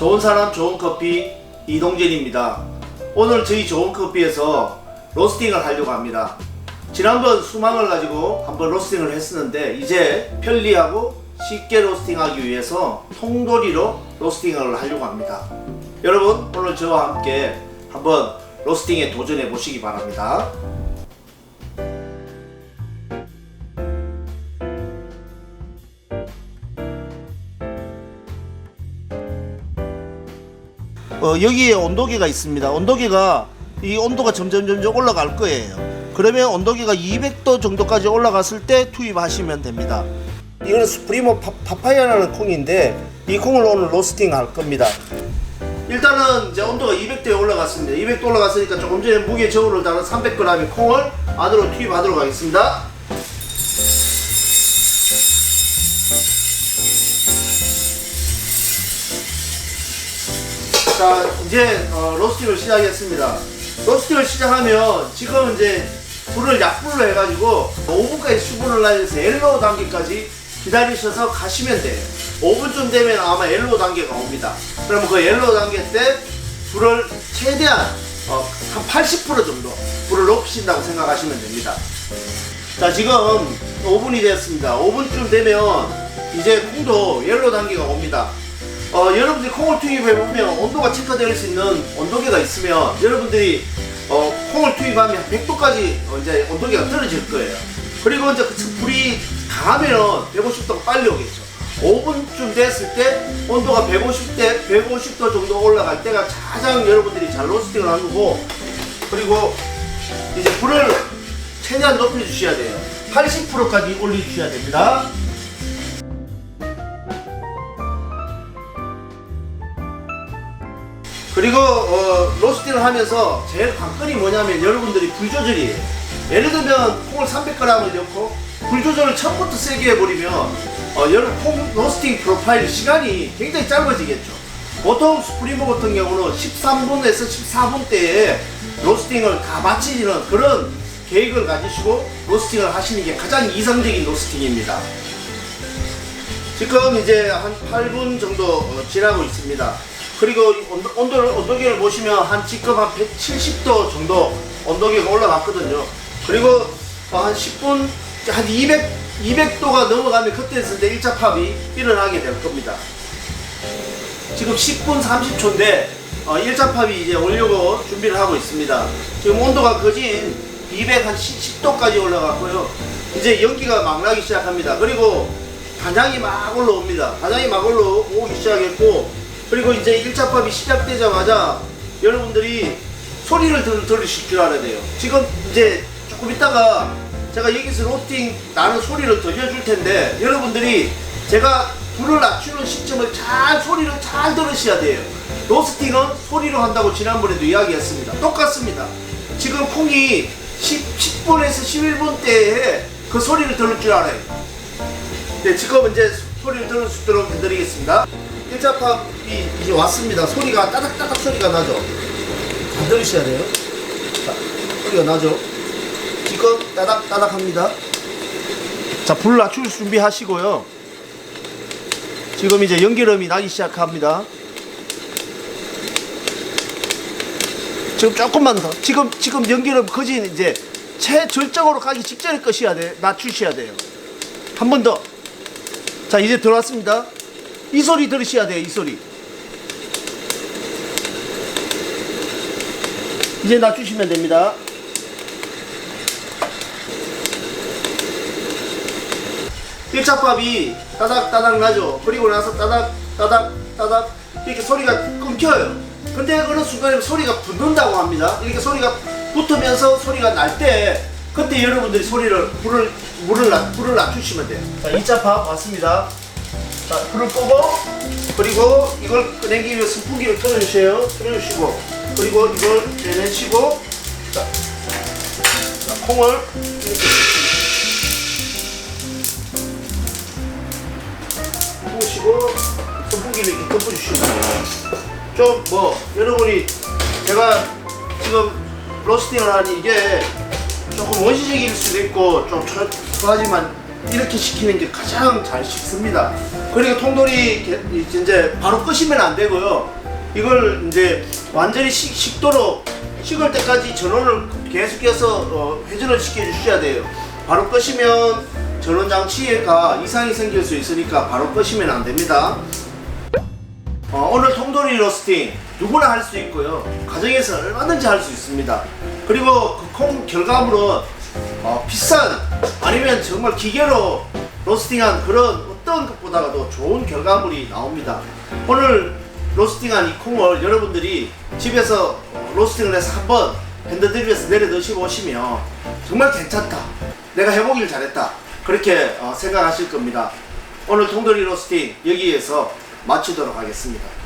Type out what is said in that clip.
좋은 사람 좋은 커피 이동진입니다. 오늘 저희 좋은 커피에서 로스팅을 하려고 합니다. 지난번 수망을 가지고 한번 로스팅을 했었는데 이제 편리하고 쉽게 로스팅하기 위해서 통돌이로 로스팅을 하려고 합니다. 여러분 오늘 저와 함께 한번 로스팅에 도전해 보시기 바랍니다. 어, 여기에 온도계가 있습니다. 온도계가 이 온도가 점점 점점 올라갈 거예요. 그러면 온도계가 200도 정도까지 올라갔을 때 투입하시면 됩니다. 이거는 스프리모 파, 파파야라는 콩인데 이 콩을 오늘 로스팅 할 겁니다. 일단은 이제 온도가 200도에 올라갔습니다. 200도 올라갔으니까 조금 전에 무게 저울을 달은 300g의 콩을 안으로 투입하도록 하겠습니다. 자 이제 어, 로스팅을 시작했습니다. 로스팅을 시작하면 지금 이제 불을 약불로 해가지고 5분까지 수분을 날려서 옐로우 단계까지 기다리셔서 가시면 돼요. 5분쯤 되면 아마 옐로우 단계가 옵니다. 그러면 그 옐로우 단계 때 불을 최대한 어, 한 80% 정도 불을 높이신다고 생각하시면 됩니다. 자 지금 5분이 되었습니다. 5분쯤 되면 이제 콩도 옐로우 단계가 옵니다. 어, 여러분들이 콩을 투입해 보면 온도가 체크될 수 있는 온도계가 있으면 여러분들이 어, 콩을 투입하면 100도까지 어, 이제 온도계가 떨어질 거예요. 그리고 이제 그 불이 강하면 150도가 빨리 오겠죠. 5분쯤 됐을 때 온도가 150대 150도 정도 올라갈 때가 가장 여러분들이 잘 로스팅을 한 거고 그리고 이제 불을 최대한 높여 주셔야 돼요. 80%까지 올려 주셔야 됩니다. 그리고 어, 로스팅을 하면서 제일 관건이 뭐냐면 여러분들이 불 조절이에요. 예를 들면 콩을 300g을 넣고 불 조절을 처음부터 세게 해버리면 어, 여러분 콩 로스팅 프로파일 시간이 굉장히 짧아지겠죠. 보통 스프리모 같은 경우는 13분에서 14분대에 로스팅을 다 마치는 그런 계획을 가지시고 로스팅을 하시는 게 가장 이상적인 로스팅입니다. 지금 이제 한 8분 정도 어, 지나고 있습니다. 그리고 온도를, 온도계를 보시면 한 지금 한 170도 정도 온도계가 올라갔거든요. 그리고 어, 한 10분, 한 200, 200도가 넘어가면 그때 있을 때 1차 팝이 일어나게 될 겁니다. 지금 10분 30초인데 어, 1차 팝이 이제 오려고 준비를 하고 있습니다. 지금 온도가 거진 210도까지 올라갔고요. 이제 연기가 막 나기 시작합니다. 그리고 단향이 막 올라옵니다. 단향이 막 올라오기 시작했고 그리고 이제 1차 팝이 시작되자마자 여러분들이 소리를 들, 들으실 줄 알아야 돼요. 지금 이제 조금 있다가 제가 여기서 로팅 나는 소리를 들려줄 텐데 여러분들이 제가 불을 낮추는 시점을 잘 소리를 잘 들으셔야 돼요. 로스팅은 소리로 한다고 지난번에도 이야기했습니다. 똑같습니다. 지금 콩이 10, 10분에서 11분 때에 그 소리를 들을 줄 알아요. 네, 지금 이제 소리를 들을 수 있도록 해드리겠습니다. 1차 팝이 이제 왔습니다. 소리가 따닥따닥 소리가 나죠? 잘 들으셔야 돼요. 자, 소리가 나죠? 지금 따닥따닥 합니다. 자, 불 낮출 준비하시고요. 지금 이제 연기름이 나기 시작합니다. 지금 조금만 더. 지금, 지금 연기름 거진 이제 최절정으로 가기 직전에 끄셔야 돼. 낮추셔야 돼요. 한 번 더. 자, 이제 들어왔습니다. 이 소리 들으셔야 돼요, 이 소리. 이제 낮추시면 됩니다. 일차 팝이 따닥따닥 나죠. 그리고 나서 따닥 따닥 따닥 이렇게 소리가 끊겨요. 근데 어느 순간에 소리가 붙는다고 합니다. 이렇게 소리가 붙으면서 소리가 날 때 그때 여러분들이 소리를 불을 물을 낮 불을 낮추시면 돼요. 자, 2차 팝 왔습니다. 자, 불을 끄고 그리고 이걸 꺼내기 위해 선풍기를 틀어주세요. 틀어주시고 그리고 이걸 내내치고 자, 자, 콩을 이렇게 부으시고 선풍기를 이렇게 덮어주시면 돼요. 좀뭐 여러분이 제가 지금 로스팅을 하니 이게 조금 원시적일 수도 있고 좀 초- 초하지만 이렇게 식히는 게 가장 잘 식습니다. 그리고 통돌이 게- 이제 바로 끄시면 안 되고요. 이걸 이제 완전히 식, 식도록 식을 때까지 전원을 계속해서 어, 회전을 시켜 주셔야 돼요. 바로 끄시면 전원 장치가 이상이 생길 수 있으니까 바로 끄시면 안 됩니다. 어, 오늘 통돌이 로스팅 누구나 할 수 있고요. 가정에서 얼마든지 할 수 있습니다. 그리고 그 콩 결과물은 어, 비싼 아니면 정말 기계로 로스팅한 그런 어떤 것보다도 좋은 결과물이 나옵니다. 오늘 로스팅한 이 콩을 여러분들이 집에서 어, 로스팅을 해서 한번 핸드드립에서 내려 드시고 오시면 정말 괜찮다. 내가 해보길 잘했다. 그렇게 어, 생각하실 겁니다. 오늘 통돌이 로스팅 여기에서 마치도록 하겠습니다.